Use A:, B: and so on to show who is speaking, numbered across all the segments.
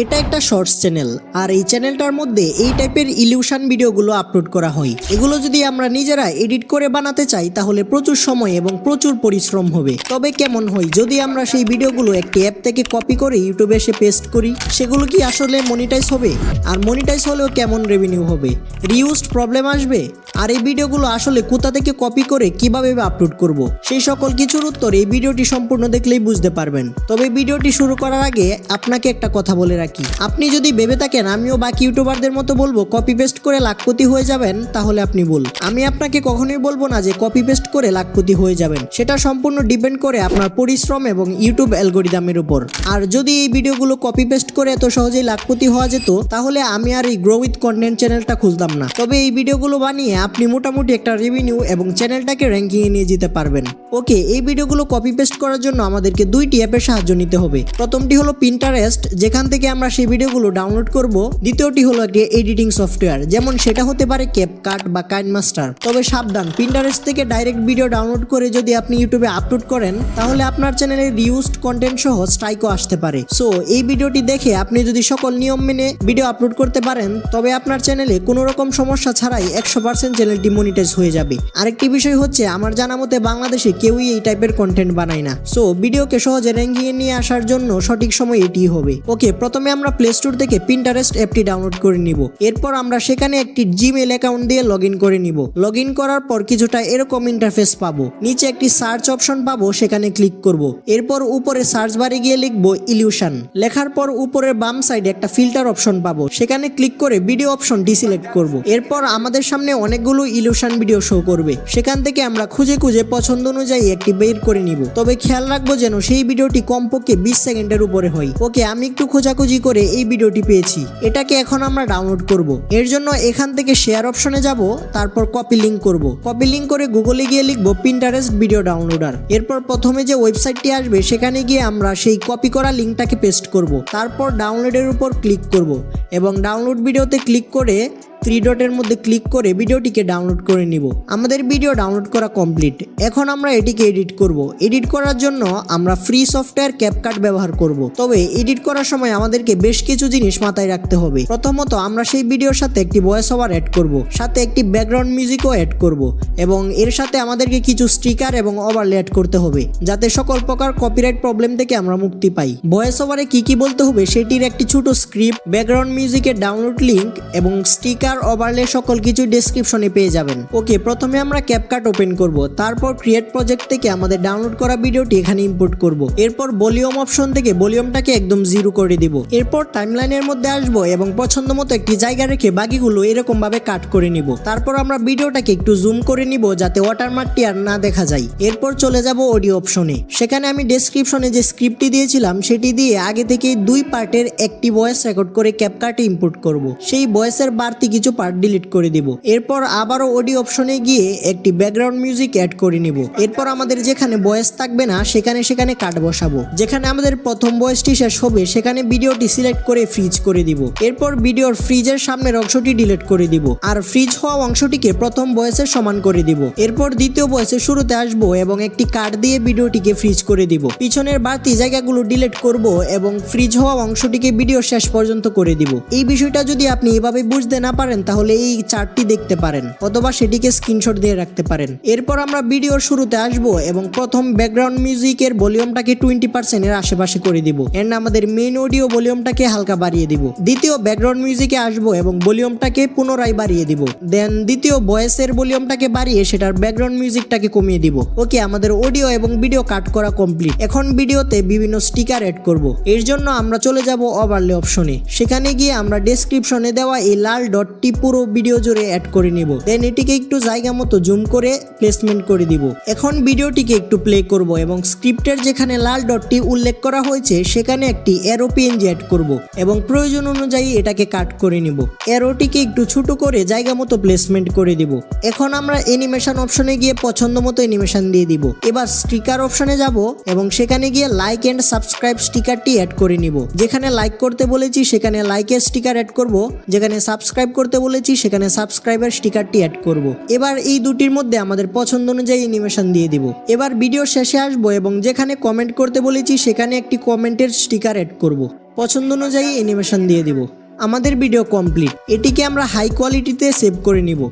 A: এটা একটা shorts channel আর এই চ্যানেলটার মধ্যে এই টাইপের ইলিউশন ভিডিওগুলো আপলোড করা হয়। এগুলো যদি আমরা নিজেরা এডিট করে বানাতে চাই, তাহলে প্রচুর সময় এবং প্রচুর পরিশ্রম হবে। তবে কেমন হয়, যদি আমরা সেই ভিডিওগুলো একটি অ্যাপ থেকে কপি করে ইউটিউবে এসে পেস্ট করি, সেগুলো কি আসলে মনিটাইজ হবে? আর মনিটাইজ হলেও কেমন রেভিনিউ হবে? রিউজড প্রবলেম আসবে? আর এই ভিডিওগুলো আসলে কোথা থেকে কপি করে কীভাবে আপলোড করব? সেই সকল কিছুর উত্তর এই ভিডিওটি সম্পূর্ণ দেখলেই বুঝতে পারবেন। তবে ভিডিওটি শুরু করার আগে আপনাকে একটা কথা বলে রাখি। আপনি যদি ভেবে থাকেন, আমিও বাকি ইউটিউবারদের মতো বলব কপি পেস্ট করে লাখপতি হয়ে যাবেন, তাহলে আপনি ভুল। আমি আপনাকে কখনোই বলব না যে কপি পেস্ট করে লাখপতি হয়ে যাবেন। সেটা সম্পূর্ণ ডিপেন্ড করে আপনার পরিশ্রম এবং ইউটিউব অ্যালগোরিদমের উপর। আর যদি এই ভিডিওগুলো কপি পেস্ট করে এত সহজেই লাখপতি হওয়া যেত, তাহলে আমি আর এই গ্রো উইথ কন্টেন্ট চ্যানেলটা খুলতাম না। তবে এই ভিডিওগুলো বানিয়ে আপনি মোটামুটি একটা রেভিনিউ এবং চ্যানেলটাকে র্যাঙ্কিংয়ে নিয়ে যেতে পারবেন। ওকে, এই ভিডিওগুলো কপি পেস্ট করার জন্য আমাদেরকে দুইটি অ্যাপের সাহায্য নিতে হবে। প্রথমটি হলো পিন্টারেস্ট যেখান থেকে আমরা সেই ভিডিওগুলো ডাউনলোড করব। দ্বিতীয়টি হলো একটি এডিটিং সফটওয়্যার যেমন সেটা হতে পারে ক্যাপকাট বা কাইনমাস্টার তবে সাবধান পিন্টারেস্ট থেকে ডাইরেক্ট ভিডিও ডাউনলোড করে যদি আপনি ইউটিউবে আপলোড করেন, তাহলে আপনার চ্যানেলে রিউজড কন্টেন্ট সহ স্ট্রাইকও আসতে পারে। সো এই ভিডিওটি দেখে আপনি যদি সকল নিয়ম মেনে ভিডিও আপলোড করতে পারেন, তবে আপনার চ্যানেলে কোনো রকম সমস্যা ছাড়াই একশো পার্সেন্ট চ্যানেলটি মনিটাইজ হয়ে যাবে। আরেকটি বিষয় হচ্ছে, আমার জানা মতে বাংলাদেশে কেউই এই টাইপের কন্টেন্ট বানায় না। সো ভিডিওকে সহজে র্যাঙ্কিংয়ে নিয়ে আসার জন্য সঠিক সময় এটি হবে। ওকে প্রথমে আমরা প্লে স্টোর থেকে পিন্টারেস্ট অ্যাপটি ডাউনলোড করে নিব। এরপর আমরা সেখানে একটি জিমেল অ্যাকাউন্ট দিয়ে লগ করে নিব। লগ করার পর কিছুটা এরকম ইন্টারফেস পাবো। নিচে একটি সার্চ অপশন পাবো, সেখানে ক্লিক করব। এরপর উপরে সার্চ বারে গিয়ে লিখব ইলিউশন লেখার পর উপরের বাম সাইডে একটা ফিল্টার অপশন পাবো। সেখানে ক্লিক করে ভিডিও অপশনটি সিলেক্ট করব। এরপর আমাদের সামনে অনেকগুলো ইলিউশন ভিডিও শো করবে। সেখান থেকে আমরা খুঁজে খুঁজে পছন্দ অনুযায়ী একটি বের করে নিব। তবে খেয়াল রাখব যেন সেই ভিডিওটি কমপক্ষে বিশ সেকেন্ডের উপরে হয়। ওকে, আমি একটু খোঁজাখুঁজি করে এই ভিডিওটি পেয়েছি। এটাকে এখন আমরা ডাউনলোড করব। এর জন্য এখান থেকে শেয়ার অপশনে যাব, তারপর কপি লিঙ্ক করব। কপি লিঙ্ক করে গুগলে গিয়ে লিখব পিন্টারেস্ট ভিডিও ডাউনলোডার এরপর প্রথমে যে ওয়েবসাইটটি আসবে, সেখানে গিয়ে আমরা সেই কপি করা লিঙ্কটাকে পেস্ট করব। তারপর ডাউনলোডের উপর ক্লিক করব এবং ডাউনলোড ভিডিওতে ক্লিক করে থ্রি ডটের মধ্যে ক্লিক করে ভিডিওটিকে ডাউনলোড করে নিব। আমাদের ভিডিও ডাউনলোড করা কমপ্লিট এখন আমরা এটিকে এডিট করব। এডিট করার জন্য আমরা ফ্রি সফটওয়্যার ক্যাপকাট ব্যবহার করব। তবে এডিট করার সময় আমাদেরকে বেশ কিছু জিনিস মাথায় রাখতে হবে। প্রথমত আমরা সেই ভিডিওর সাথে একটি ভয়েস ওভার অ্যাড করব, সাথে একটি ব্যাকগ্রাউন্ড মিউজিকও অ্যাড করব এবং এর সাথে আমাদেরকে কিছু স্টিকার এবং ওভারলে অ্যাড করতে হবে, যাতে সকল প্রকার কপিরাইট প্রবলেম থেকে আমরা মুক্তি পাই। ভয়েস ওভারে কি কি বলতে হবে সেটির একটি ছোট স্ক্রিপ্ট ব্যাকগ্রাউন্ড মিউজিকের ডাউনলোড লিঙ্ক এবং স্টিকার ওভারলে সকল কিছু ডেসক্রিপশনে পেয়ে যাবেন। ওকে, প্রথমে আমরা ক্যাপকাট ওপেন করব। তারপর ক্রিয়েট প্রজেক্ট থেকে আমাদের ডাউনলোড করা ভিডিওটি এখানে ইম্পোর্ট করব। এরপর ভলিউম অপশন থেকে ভলিউমটাকে একদম জিরো করে দিব। এরপর টাইমলাইনের মধ্যে আসব এবং পছন্দ মতো একটি জায়গা রেখে বাকিগুলো এরকম ভাবে কাট করে নিব। তারপর আমরা ভিডিওটাকে একটু জুম করে নিব যাতে ওয়াটারমার্কটি আর না দেখা যায়। এরপর চলে যাব অডিও অপশনে সেখানে আমি ডেসক্রিপশনে যে স্ক্রিপ্টটি দিয়েছিলাম, সেটি দিয়ে আগে থেকে দুই পার্টের একটি ভয়েস রেকর্ড করে ক্যাপকাটে ইম্পোর্ট করব। সেই ভয়েসের বাড়তি কিছু পার্ট ডিলিট করে দিব। এরপর আবারও অডিও অপশনে গিয়ে একটি ব্যাকগ্রাউন্ড মিউজিক অ্যাড করে নিব। এরপর আমাদের যেখানে ভয়েস থাকবে না, সেখানে সেখানে কাট বসাবো। যেখানে আমাদের প্রথম ভয়েসটি শেষ হবে, সেখানে ভিডিওটি সিলেক্ট করে ফ্রিজ করে দিব। এরপর ভিডিওর ফ্রিজের সামনের অংশটি ডিলিট করে দিব। আর ফ্রিজ হওয়া অংশটিকে প্রথম ভয়েসের সমান করে দিব। এরপর দ্বিতীয় ভয়েসের শুরুতে আসব এবং একটি কাট দিয়ে ভিডিওটিকে ফ্রিজ করে দিব। পিছনের বাড়তি জায়গাগুলো ডিলিট করব এবং ফ্রিজ হওয়া অংশটিকে ভিডিও শেষ পর্যন্ত করে দিব। এই বিষয়টা যদি আপনি এভাবে বুঝতে না পারেন তাহলে এই চার্টটি দেখতে পারেন অথবা সেটিকে স্ক্রিনশট দিয়ে রাখতে পারেন। এরপর আমরা ভিডিওর শুরুতে আসব এবং প্রথম ব্যাকগ্রাউন্ড মিউজিকের ভলিউমটাকে টোয়েন্টি পার্সেন্টের আশেপাশে করে দিব। এন্ড আমাদের মেইন অডিও ভলিউমটাকে হালকা বাড়িয়ে দিব। দ্বিতীয় ব্যাকগ্রাউন্ড মিউজিকে আসব এবং ভলিউমটাকে পুনরায় বাড়িয়ে দিব। দেন দ্বিতীয় ভয়েসের ভলিউমটাকে বাড়িয়ে সেটার ব্যাকগ্রাউন্ড মিউজিকটাকে কমিয়ে দিব। ওকে আমাদের অডিও এবং ভিডিও কাট করা কমপ্লিট এখন ভিডিওতে বিভিন্ন স্টিকার অ্যাড করব। এর জন্য আমরা চলে যাব ওভারলে অপশনে সেখানে গিয়ে আমরা ডেসক্রিপশনে দেওয়া এই লাল ডটটি পুরো ভিডিও জুড়ে অ্যাড করে নিব। দেন এটিকে একটু জায়গা মতো জুম করে প্লেসমেন্ট করে দিব। এখন ভিডিওটিকে একটু প্লে করব এবং স্ক্রিপ্টের যেখানে লাল ডটটি উল্লেখ করা হয়েছে, সেখানে একটি এরো পিএনজি অ্যাড করব এবং প্রয়োজন অনুযায়ী এটাকে কাট করে নিব। এরোটিকে একটু ছোট করে জায়গা মতো প্লেসমেন্ট করে দিব। এখন আমরা অ্যানিমেশন অপশনে গিয়ে পছন্দ মতো অ্যানিমেশন দিয়ে দিব। এবার স্টিকার অপশনে যাব এবং সেখানে গিয়ে লাইক এন্ড সাবস্ক্রাইব স্টিকারটি অ্যাড করে নিব। যেখানে লাইক করতে বলেছি, সেখানে লাইকের স্টিকার অ্যাড করব। যেখানে সাবস্ক্রাইব করতে করতে বলেছি, সেখানে সাবস্ক্রাইবার স্টিকারটি অ্যাড করব। এবার এই দুটির মধ্যে আমাদের পছন্দ অনুযায়ী অ্যানিমেশন দিয়ে দিব। এবার ভিডিও শেষে আসব এবং যেখানে কমেন্ট করতে বলেছি, সেখানে একটি কমেন্টের স্টিকার অ্যাড করব। পছন্দ অনুযায়ী অ্যানিমেশন দিয়ে দিব। আমাদের ভিডিও কমপ্লিট এটিকে আমরা হাই কোয়ালিটিতে সেভ করে নিব।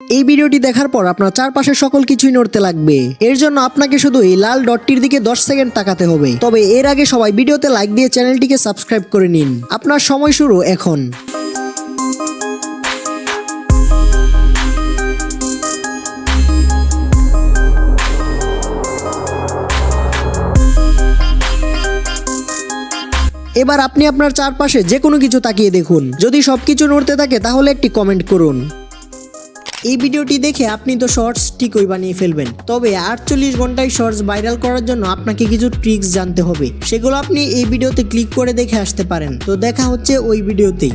A: এই ভিডিওটি দেখার পর আপনার চারপাশে সকল কিছুই নড়তে লাগবে। এর জন্য আপনাকে শুধু এই লাল ডটটির দিকে 10 সেকেন্ড তাকাতে হবে। তবে এর আগে সবাই ভিডিওতে লাইক দিয়ে চ্যানেলটিকে সাবস্ক্রাইব করে নিন। আপনার সময় শুরু এখন। এবার আপনি আপনার চারপাশে যে কোনো কিছু তাকিয়ে দেখুন। যদি সব কিছু নড়তে থাকে, তাহলে একটি কমেন্ট করুন। এই ভিডিওটি দেখে আপনি তো শর্টস ঠিকই বানিয়ে ফেলবেন। তবে আটচল্লিশ ঘন্টায় শর্টস ভাইরাল করার জন্য আপনাকে কিছু ট্রিক্স জানতে হবে। সেগুলো আপনি এই ভিডিওতে ক্লিক করে দেখে আসতে পারেন। তো দেখা হচ্ছে ওই ভিডিওতেই।